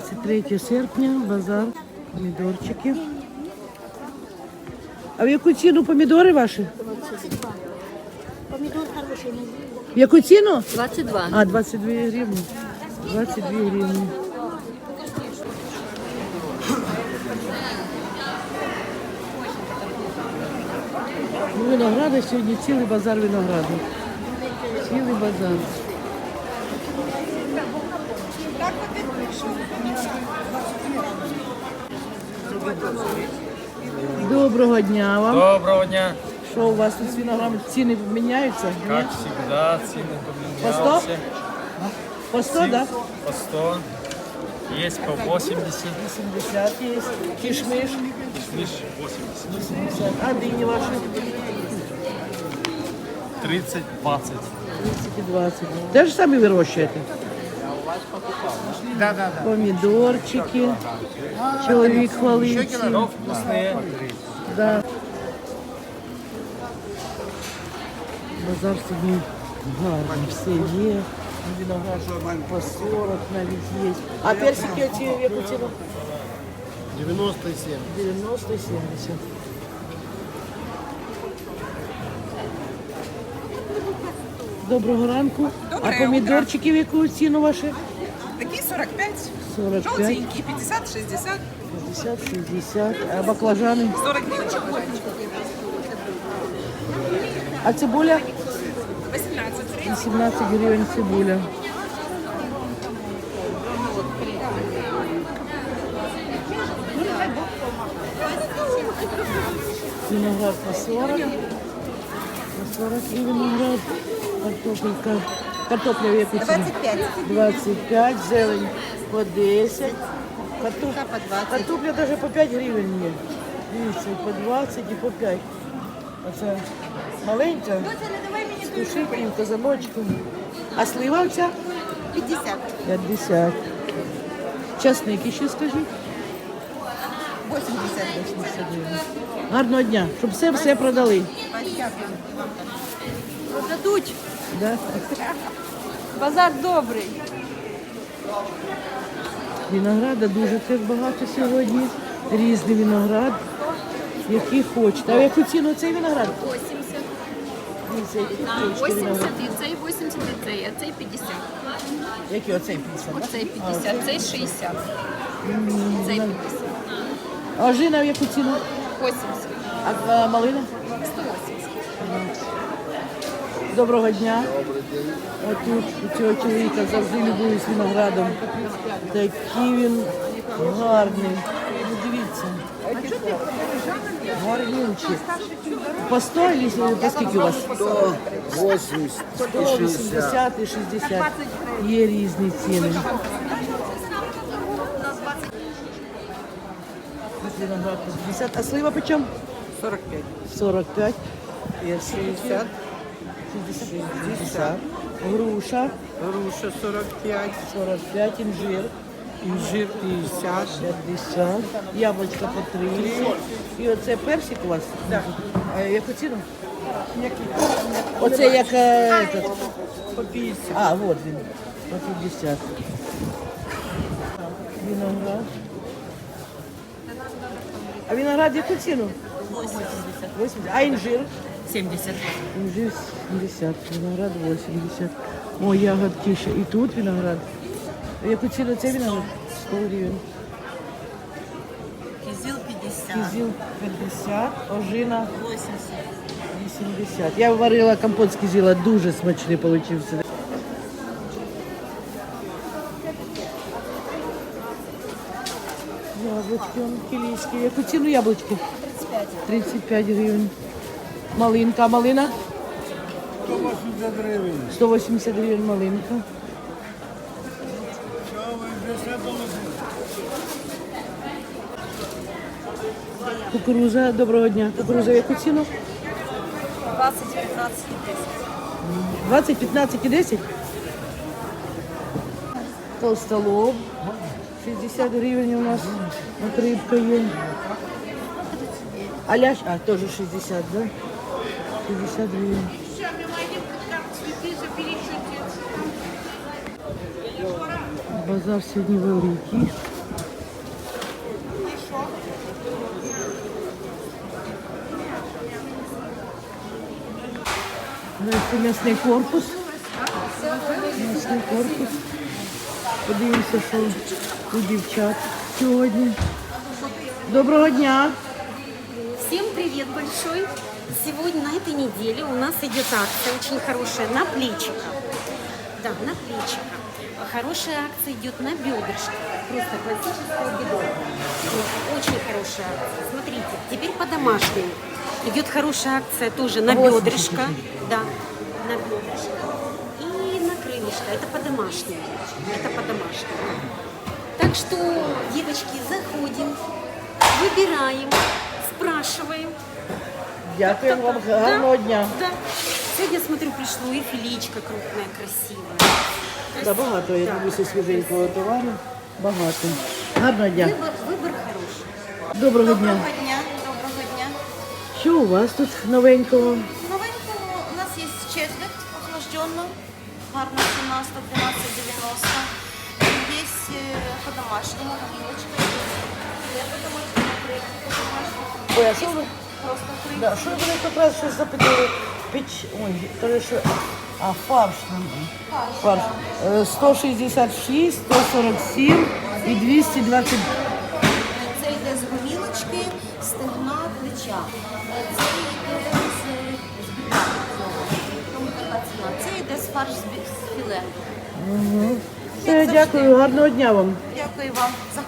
23 серпня, базар, помідорчики. А в яку ціну помідори ваші? Помидор хороший. В яку ціну? 22. А, 22 гривні. 22 гривні. Ну, Винограда сьогодні цілий базар винограду. Цілий базар. Доброго дня вам. Доброго дня. Що у вас тут з виноградом? Ціни міняються? Как Ні? всегда, цены По 100? поменялся. По 100, да? По 100. Есть по 80. 80 є. Кішмиш. Лишь 80. 80. А дині ваші? 30, 20. 30 і 20. Те ж самі вирощуєте? Да, да, да. Помідорчики. Чоловік хвалиться. Но вкусные. Да. Базар сьогодні гарний, все є. Виноград по 40 навіть є. А персики оці в яку ціну? 97. 90 і 70. Доброго ранку. а помідорчики в яку ціну ваші? Такие 45, 45, желтенькие 50, 60, 50, 60. А баклажани? 40 гривен. А цибуля? 18. 18 гривень цибуля. Виноград по 40. 40 и виноград. Картопелька. Картопля в яку ціну? 25. 25. Зелень по 10. Картопля по 20. Картопля даже по 5 гривень є. Дивіться, і по 20 і по 5. Оце маленька. З тушикою, казаночком. А слива оця? 50. 50. Часник ще скажіть. 80. 80. Гарного дня, щоб все все продали. Продадуть. Да? Базар добрий. Винограда дуже теж багато сьогодні. Різний виноград, який хочете. А в яку ціну цей виноград? 80. Дивіться, який А, хочете 80 і цей 80 і цей, а цей 50. Який оцей 50? Оцей 50, цей 60. Цей 50. А жина в яку ціну? 80. А, а малина? 180. Доброго дня. Отут у цього чоловіка завжди любуюсь виноградом. Такий він гарний. Ну, дивіться. Гарнючий. По 100 чи по скільки у вас? 80 100, 80 і 60. Є різні ціни. Виноград по 50. А слива почем? 45. 45. 60, 60. Груша груша 45, 45, інжир инжир 50, 50, яблучко по 30. І оце персик у вас? Так. А яку ціну? Оце як е, этот. по 50. А, вот він. По 50. Виноград. А виноград яку ціну? 80. 80. А інжир? 70. Інжир 70, виноград 80. О, ягодки ще. І тут виноград. А яку ціну цей виноград? 100 гривень. Кизил 50. Кизил 50, ожина 80. Я варила компот з кизила, дуже смачний получився. Яблучки, он кілійські. Яку ціну яблучки? 35. 35 гривень. Малинка, малина? 180 гривень. 180 гривень малинка. Кукуруза, доброго дня. Кукуруза яку ціну? 20, 15 и 10. 20, 15 і 10? Толстолоб. 60 гривень у нас. От рибка є. А лящ, а, теж 60, да? 60 гривень. Базар сьогодні великий. Ну, Це м'ясний корпус. М'ясний корпус. Подивимося, що у дівчат сьогодні. Доброго дня! Всем привет большой! Сегодня на этой неделе у нас идет акция очень хорошая на плечико. Да, на плечико. Хорошая акция идет на бедрышко. Просто классическое бедро. Вот, Очень хорошая акция. Смотрите, теперь по-домашнему. Идет хорошая акция тоже на бедрышко. Да, на бедрышко. И на крылышко. Это по-домашнему. Это по-домашнему. что, девочки, заходим, выбираем, спрашиваем. Дякую вам, гарного дня. Да. Сегодня, смотрю, пришло и филичка крупная, красивая. Да, багато, я думаю, дивлюся свіженького товару. Багато. Гарного дня. Вибор, вибір хороший. Доброго, дня. Доброго дня, доброго дня. Що у вас тут новенького? Новенького у нас є четверть охлажденно, гарна 17, 12, 90 якісь по-домашньому гамілочки. Я по-домашньому по-домашньому. Ой, а що ви? Просто крик. Да, що вони якраз щось запитали? Піч, ой, то що, а фарш. Фарш. фарш. Е, 166, 147 і 220. Це йде з гомілочки, стегна, плеча. Е, це йде з, з Це йде з фарш з філе. Угу. Все, дякую, гарного дня вам. Дякую вам. за